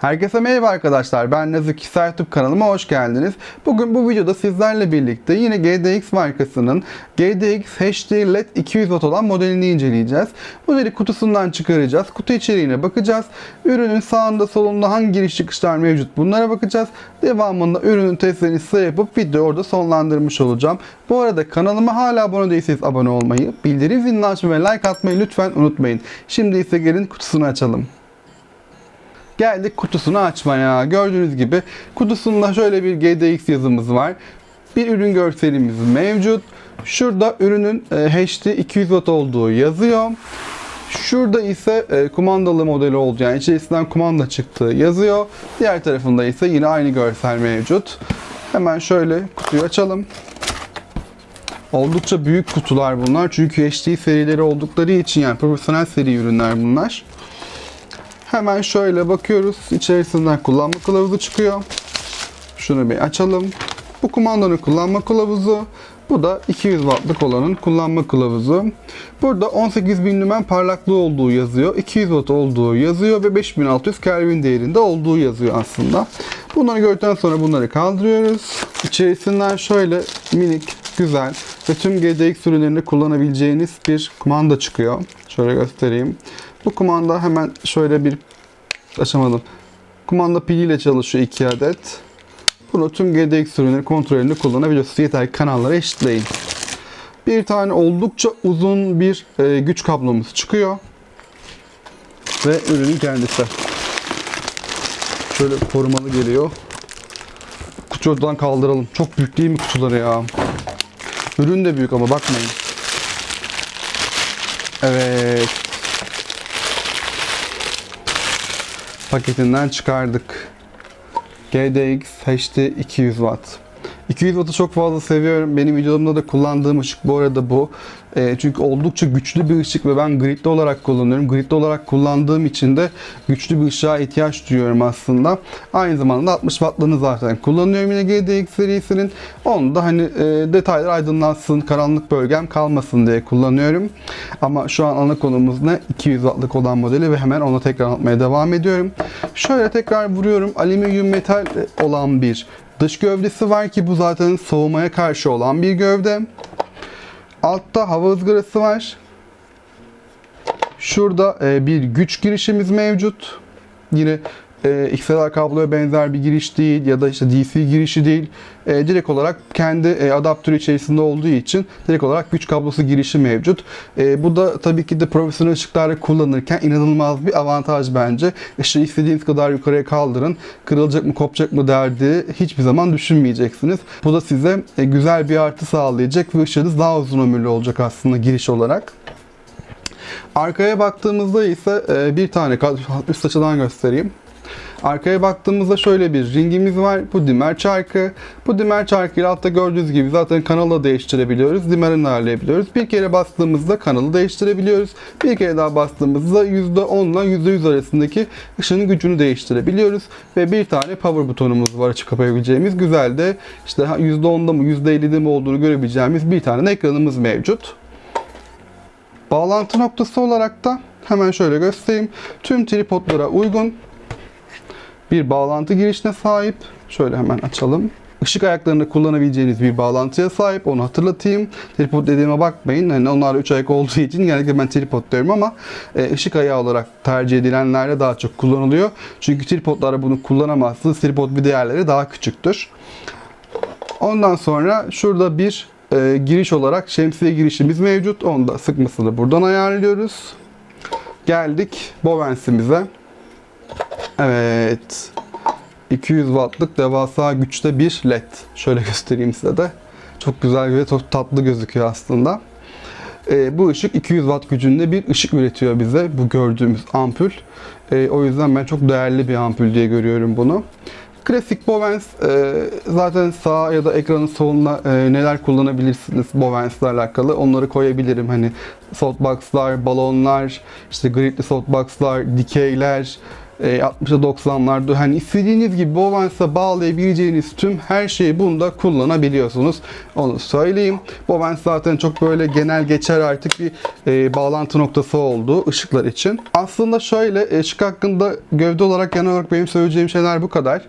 Herkese merhaba arkadaşlar. Ben Nazik Kişisel YouTube kanalıma hoş geldiniz. Bugün bu videoda sizlerle birlikte yine GDX markasının GDX HD LED 200 Watt olan modelini inceleyeceğiz. Modeli kutusundan çıkaracağız. Kutu içeriğine bakacağız. Ürünün sağında solunda hangi giriş çıkışlar mevcut bunlara bakacağız. Devamında ürünün testlerini size yapıp videoyu orada sonlandırmış olacağım. Bu arada kanalıma hala abone değilseniz abone olmayı, bildirim zilini açmayı ve like atmayı lütfen unutmayın. Şimdi ise gelin kutusunu açalım. Geldik kutusunu açmaya. Gördüğünüz gibi kutusunda şöyle bir GDX yazımız var. Bir ürün görselimiz mevcut. Şurada ürünün e, HD 200 Watt olduğu yazıyor. Şurada ise e, kumandalı modeli olduğu yani içerisinden kumanda çıktığı yazıyor. Diğer tarafında ise yine aynı görsel mevcut. Hemen şöyle kutuyu açalım. Oldukça büyük kutular bunlar çünkü HD serileri oldukları için yani profesyonel seri ürünler bunlar. Hemen şöyle bakıyoruz. İçerisinden kullanma kılavuzu çıkıyor. Şunu bir açalım. Bu kumandanın kullanma kılavuzu. Bu da 200 wattlık olanın kullanma kılavuzu. Burada 18.000 lümen parlaklığı olduğu yazıyor. 200 watt olduğu yazıyor ve 5600 Kelvin değerinde olduğu yazıyor aslında. Bunları gördükten sonra bunları kaldırıyoruz. İçerisinden şöyle minik, güzel ve tüm GDX ürünlerinde kullanabileceğiniz bir kumanda çıkıyor. Şöyle göstereyim. Bu kumanda hemen şöyle bir açamadım. Kumanda piliyle çalışıyor 2 adet. Bunu tüm GDX ürünleri kontrolünde kullanabiliyorsunuz. Yeter ki kanallara eşitleyin. Bir tane oldukça uzun bir e, güç kablomuz çıkıyor. Ve ürünün kendisi. Şöyle korumalı geliyor. Kutuyu oradan kaldıralım. Çok büyük değil mi kutuları ya? Ürün de büyük ama bakmayın. Evet. Paketinden çıkardık. GDX HD 200 Watt. 200 Watt'ı çok fazla seviyorum. Benim videolarımda da kullandığım ışık bu arada bu. E, çünkü oldukça güçlü bir ışık ve ben gridli olarak kullanıyorum. Gridli olarak kullandığım için de güçlü bir ışığa ihtiyaç duyuyorum aslında. Aynı zamanda 60 Watt'larını zaten kullanıyorum yine GDX serisinin. Onu da hani e, detaylar aydınlansın, karanlık bölgem kalmasın diye kullanıyorum. Ama şu an ana konumuz ne? 200 Watt'lık olan modeli ve hemen ona tekrar anlatmaya devam ediyorum. Şöyle tekrar vuruyorum. Alüminyum metal olan bir dış gövdesi var ki bu zaten soğumaya karşı olan bir gövde. Altta hava ızgarası var. Şurada e, bir güç girişimiz mevcut. Yine e, XLR kabloya benzer bir giriş değil ya da işte DC girişi değil. E, direkt olarak kendi e, adaptörü içerisinde olduğu için direkt olarak güç kablosu girişi mevcut. E, bu da tabii ki de profesyonel ışıklarda kullanırken inanılmaz bir avantaj bence. İşte istediğiniz kadar yukarıya kaldırın. Kırılacak mı kopacak mı derdi hiçbir zaman düşünmeyeceksiniz. Bu da size e, güzel bir artı sağlayacak ve ışığınız daha uzun ömürlü olacak aslında giriş olarak. Arkaya baktığımızda ise e, bir tane üst açıdan göstereyim. Arkaya baktığımızda şöyle bir ringimiz var. Bu dimer çarkı. Bu dimer çarkıyla altta gördüğünüz gibi zaten kanalı değiştirebiliyoruz. Dimerini ayarlayabiliyoruz. Bir kere bastığımızda kanalı değiştirebiliyoruz. Bir kere daha bastığımızda %10 ile %100 arasındaki ışının gücünü değiştirebiliyoruz. Ve bir tane power butonumuz var açıp kapayabileceğimiz. Güzel de işte %10'da mı %50'de mi olduğunu görebileceğimiz bir tane ekranımız mevcut. Bağlantı noktası olarak da hemen şöyle göstereyim. Tüm tripodlara uygun bir bağlantı girişine sahip. Şöyle hemen açalım. Işık ayaklarını kullanabileceğiniz bir bağlantıya sahip. Onu hatırlatayım. Tripod dediğime bakmayın. Hani onlar 3 ayak olduğu için genellikle ben tripod diyorum ama e, ışık ayağı olarak tercih edilenlerde daha çok kullanılıyor. Çünkü tripodlara bunu kullanamazsınız. Tripod bir değerleri daha küçüktür. Ondan sonra şurada bir e, giriş olarak şemsiye girişimiz mevcut. Onu da sıkmasını buradan ayarlıyoruz. Geldik Bowens'imize. Evet. 200 wattlık devasa güçte bir led. Şöyle göstereyim size de. Çok güzel ve çok tatlı gözüküyor aslında. Ee, bu ışık 200 watt gücünde bir ışık üretiyor bize bu gördüğümüz ampul. Ee, o yüzden ben çok değerli bir ampul diye görüyorum bunu. Klasik Bowens e, zaten sağ ya da ekranın soluna e, neler kullanabilirsiniz Bowens'le alakalı onları koyabilirim. Hani softbox'lar, balonlar, işte gridli softbox'lar, dikeyler, e, 60'a 90'larda hani istediğiniz gibi Bovence'a bağlayabileceğiniz tüm her şeyi bunda kullanabiliyorsunuz. Onu söyleyeyim. Bovence zaten çok böyle genel geçer artık bir e, bağlantı noktası oldu ışıklar için. Aslında şöyle e, ışık hakkında gövde olarak genel olarak benim söyleyeceğim şeyler bu kadar.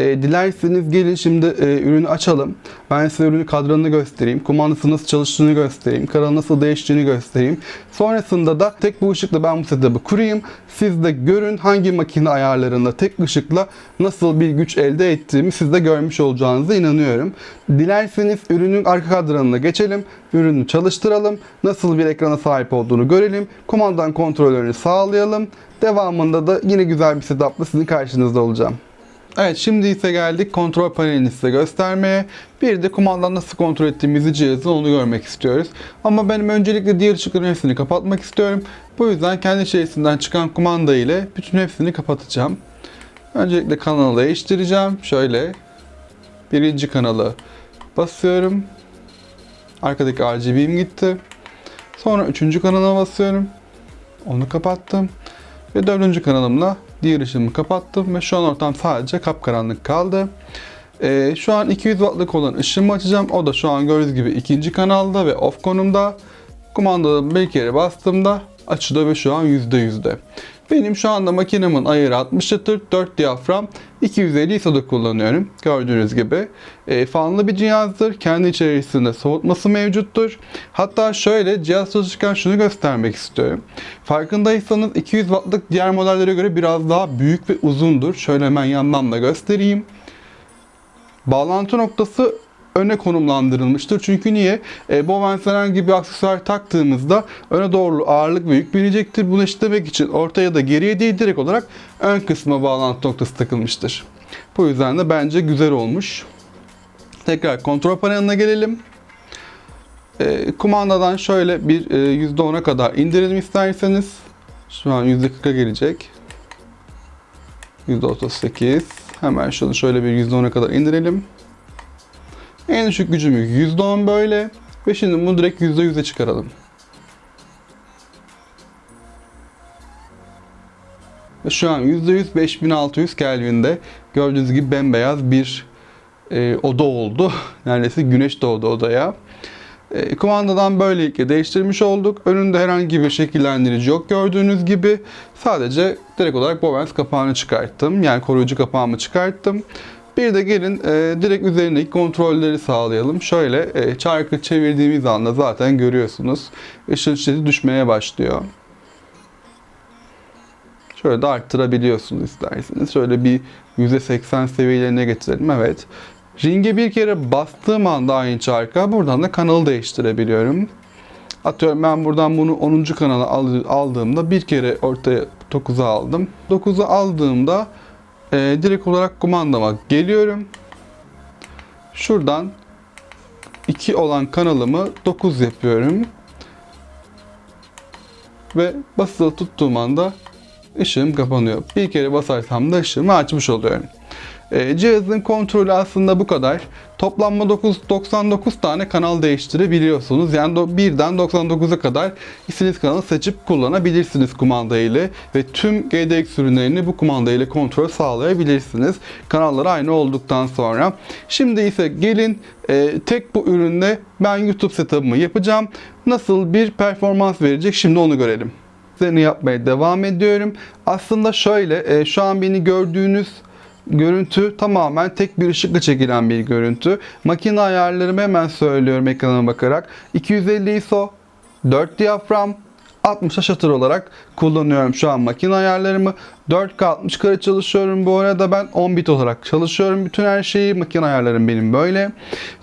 E, dilerseniz gelin şimdi e, ürünü açalım. Ben size ürünü kadranını göstereyim. Kumandası nasıl çalıştığını göstereyim. Kanalı nasıl değiştiğini göstereyim. Sonrasında da tek bu ışıkla ben bu setup'ı kurayım. Siz de görün hangi makine ayarlarında tek ışıkla nasıl bir güç elde ettiğimi siz de görmüş olacağınıza inanıyorum. Dilerseniz ürünün arka kadranına geçelim. Ürünü çalıştıralım. Nasıl bir ekrana sahip olduğunu görelim. Kumandan kontrollerini sağlayalım. Devamında da yine güzel bir setup'la sizin karşınızda olacağım. Evet şimdi ise geldik kontrol panelini size göstermeye. Bir de kumandan nasıl kontrol ettiğimizi cihazın onu görmek istiyoruz. Ama benim öncelikle diğer ışıkların hepsini kapatmak istiyorum. Bu yüzden kendi içerisinden çıkan kumanda ile bütün hepsini kapatacağım. Öncelikle kanalı değiştireceğim. Şöyle birinci kanalı basıyorum. Arkadaki RGB'm gitti. Sonra üçüncü kanala basıyorum. Onu kapattım. Ve dördüncü kanalımla diğer ışığımı kapattım ve şu an ortam sadece kapkaranlık kaldı. Ee, şu an 200 wattlık olan ışığımı açacağım. O da şu an gördüğünüz gibi ikinci kanalda ve off konumda. Kumandada bir kere bastığımda açıda ve şu an %100'de. Benim şu anda makinemin ayarı 60 çıtır, 4 diyafram, 250 ISO'da kullanıyorum. Gördüğünüz gibi. E, fanlı bir cihazdır. Kendi içerisinde soğutması mevcuttur. Hatta şöyle cihaz çalışırken şunu göstermek istiyorum. Farkındaysanız 200 wattlık diğer modellere göre biraz daha büyük ve uzundur. Şöyle hemen yandan da göstereyim. Bağlantı noktası öne konumlandırılmıştır. Çünkü niye? E, Bowens herhangi bir aksesuar taktığımızda öne doğru ağırlık ve yük binecektir. Bunu eşitlemek için ortaya da geriye değil direkt olarak ön kısma bağlantı noktası takılmıştır. Bu yüzden de bence güzel olmuş. Tekrar kontrol paneline gelelim. E, kumandadan şöyle bir e, %10'a kadar indirelim isterseniz. Şu an %40'a gelecek. %38. Hemen şunu şöyle bir %10'a kadar indirelim. En düşük gücümüz %10 böyle. Ve şimdi bunu direkt %100'e çıkaralım. Şu an %100 5600 Kelvin'de gördüğünüz gibi bembeyaz bir e, oda oldu. Neredeyse güneş doğdu odaya. E, kumandadan böylelikle değiştirmiş olduk. Önünde herhangi bir şekillendirici yok gördüğünüz gibi. Sadece direkt olarak Bowens kapağını çıkarttım. Yani koruyucu kapağımı çıkarttım. Bir de gelin e, direkt üzerindeki kontrolleri sağlayalım. Şöyle e, çarkı çevirdiğimiz anda zaten görüyorsunuz. Işıl şiddeti düşmeye başlıyor. Şöyle de arttırabiliyorsunuz isterseniz. Şöyle bir %80 seviyelerine getirelim. Evet. Ringe bir kere bastığım anda aynı çarka buradan da kanalı değiştirebiliyorum. Atıyorum ben buradan bunu 10. kanala aldığımda bir kere ortaya 9'a aldım. 9'a aldığımda e, direkt olarak kumandama geliyorum. Şuradan 2 olan kanalımı 9 yapıyorum. Ve basılı tuttuğum anda ışığım kapanıyor. Bir kere basarsam da ışığımı açmış oluyorum. E, cihazın kontrolü aslında bu kadar. Toplamda 9, 99 tane kanal değiştirebiliyorsunuz. Yani birden 99'a kadar istediğiniz kanalı seçip kullanabilirsiniz kumanda ile ve tüm GDX ürünlerini bu kumanda ile kontrol sağlayabilirsiniz. Kanallar aynı olduktan sonra. Şimdi ise gelin e, tek bu ürünle ben YouTube setup'ımı yapacağım. Nasıl bir performans verecek şimdi onu görelim. Seni yapmaya devam ediyorum. Aslında şöyle e, şu an beni gördüğünüz Görüntü tamamen tek bir ışıkla çekilen bir görüntü. Makine ayarlarımı hemen söylüyorum ekrana bakarak. 250 ISO, 4 diyafram, 60'a shutter olarak kullanıyorum şu an makine ayarlarımı. 4K 60 kare çalışıyorum bu arada ben 10 bit olarak çalışıyorum. Bütün her şeyi makine ayarlarım benim böyle.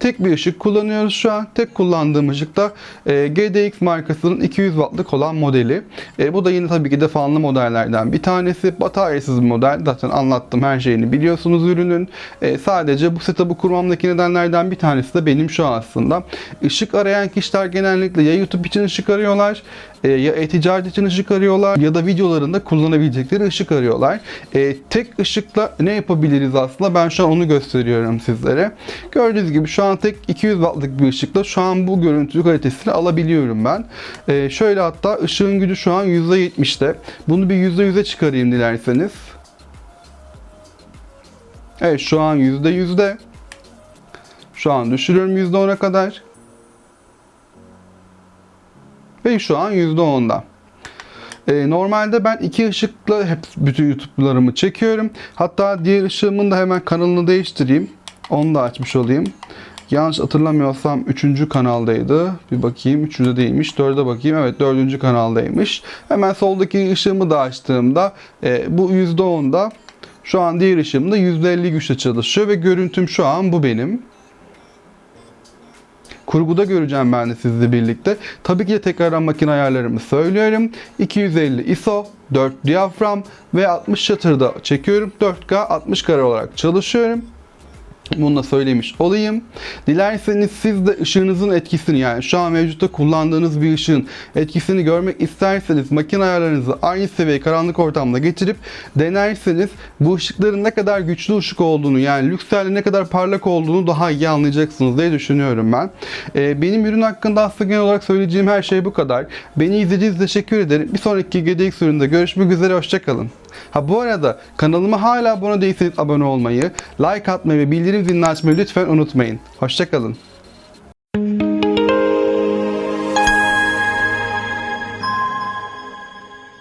Tek bir ışık kullanıyoruz şu an. Tek kullandığım ışık da e, GDX markasının 200 wattlık olan modeli. E, bu da yine tabii ki de fanlı modellerden bir tanesi. Bataryasız model. Zaten anlattım her şeyini biliyorsunuz ürünün. E, sadece bu setup'ı kurmamdaki nedenlerden bir tanesi de benim şu aslında. Işık arayan kişiler genellikle ya YouTube için ışık arıyorlar e, ya e-ticaret için ışık arıyorlar arıyorlar ya da videolarında kullanabilecekleri ışık arıyorlar. E, tek ışıkla ne yapabiliriz aslında ben şu an onu gösteriyorum sizlere. Gördüğünüz gibi şu an tek 200 wattlık bir ışıkla şu an bu görüntü kalitesini alabiliyorum ben. E, şöyle hatta ışığın gücü şu an %70'te. Bunu bir %100'e çıkarayım dilerseniz. Evet şu an %100'de. Şu an düşürüyorum %10'a kadar. Ve şu an %10'da. E, normalde ben iki ışıkla hep bütün YouTube'larımı çekiyorum. Hatta diğer ışığımın da hemen kanalını değiştireyim. Onu da açmış olayım. Yanlış hatırlamıyorsam 3. kanaldaydı. Bir bakayım 3'de değilmiş. 4'e bakayım. Evet 4. kanaldaymış. Hemen soldaki ışığımı da açtığımda e, bu %10'da şu an diğer ışığımda %50 güçle çalışıyor ve görüntüm şu an bu benim. Kurguda göreceğim ben de sizle birlikte. Tabii ki de tekrardan makine ayarlarımı söylüyorum. 250 ISO, 4 diyafram ve 60 shutter'da çekiyorum. 4K 60 kare olarak çalışıyorum. Bunu da söylemiş olayım. Dilerseniz siz de ışığınızın etkisini yani şu an mevcutta kullandığınız bir ışığın etkisini görmek isterseniz makine ayarlarınızı aynı seviyeye karanlık ortamda getirip denerseniz bu ışıkların ne kadar güçlü ışık olduğunu yani lüksel'de ne kadar parlak olduğunu daha iyi anlayacaksınız diye düşünüyorum ben. Ee, benim ürün hakkında aslında genel olarak söyleyeceğim her şey bu kadar. Beni izlediğiniz teşekkür ederim. Bir sonraki GDX üründe görüşmek üzere hoşçakalın. Ha bu arada kanalıma hala abone değilseniz abone olmayı, like atmayı ve bildirim açmayı lütfen unutmayın. Hoşçakalın.